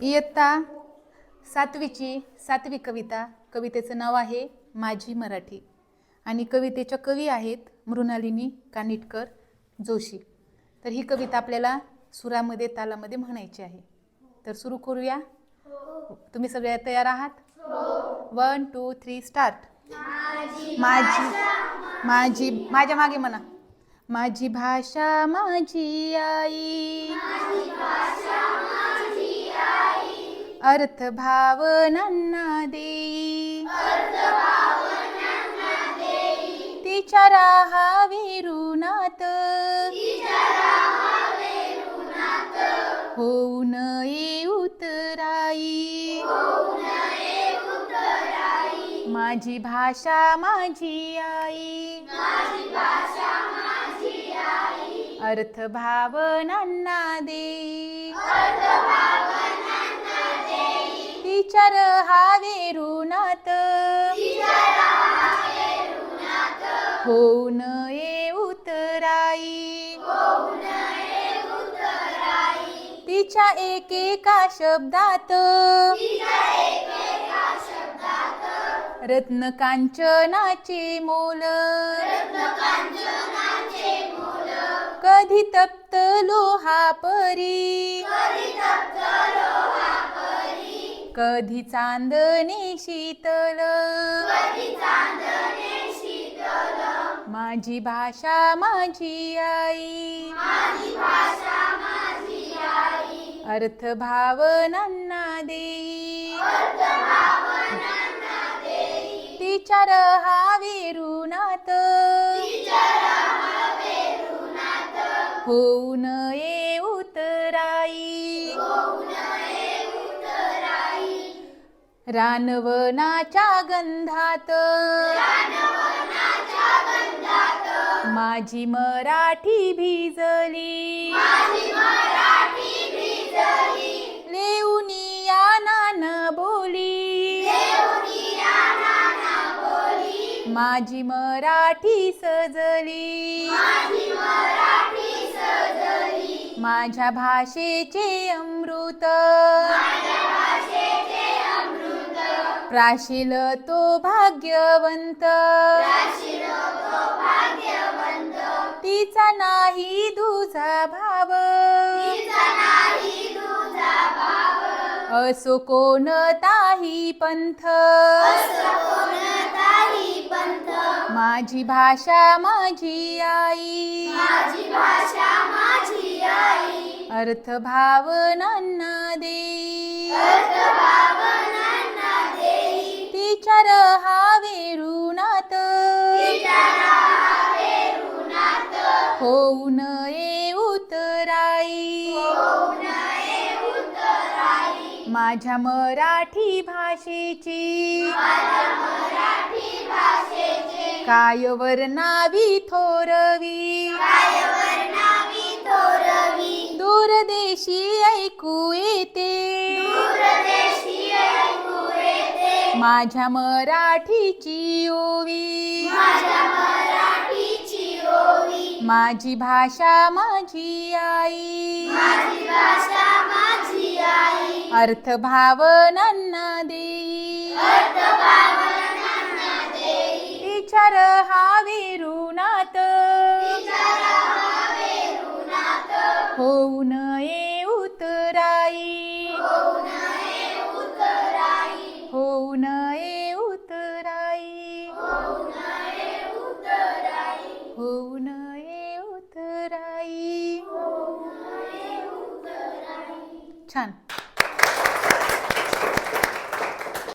इयत्ता सातवीची सातवी कविता. कवितेचं नाव आहे माझी मराठी. आणि कवितेच्या कवी आहेत मृणालिनी कानिटकर जोशी. तर ही कविता आपल्याला सुरामध्ये तालामध्ये म्हणायची आहे. तर सुरू करूया. तुम्ही सगळे तयार आहात? वन टू थ्री स्टार्ट माझी माझी माझ्या मागे म्हणा. माझी भाषा माझी आई. अर्थ भावनांना देई. तिच्या राहावे ऋणात होऊ नये उतराई. माझी भाषा माझी आई. अर्थ भावनांना देई तिच्या रहावे ऋणात। होऊ नये उतराई। तिच्या एकेका शब्दात। रत्न कांचनाचे मोल। कधी तप्त लोहा परी. कधी चांदणे शीतल. माझी भाषा माझी आई. अर्थ भावनांना देई. तिच्या रहावे ऋणात रानवनाच्या गंधात. माझी मराठी भिजली. लेऊनिया नान बोली. माझी मराठी सजली. माझ्या भाषेचे अमृत. प्राशील तो भाग्यवंत. तिचा नाही दुजा भाव. असो कोणताही पंथ. माझी भाषा माझी आई. अर्थ भावनांना देई तिच्या रहावे ऋणात होऊ नये उतराई माझ्या मराठी भाषेची. काय वर्णावी थोरवी. दूरदेशी ऐकू येते. माझ्या मराठीची ओवी. माझी भाषा माझी आई. अर्थ भावनांना देई. तिच्या रहावे ऋणात होऊ Chan.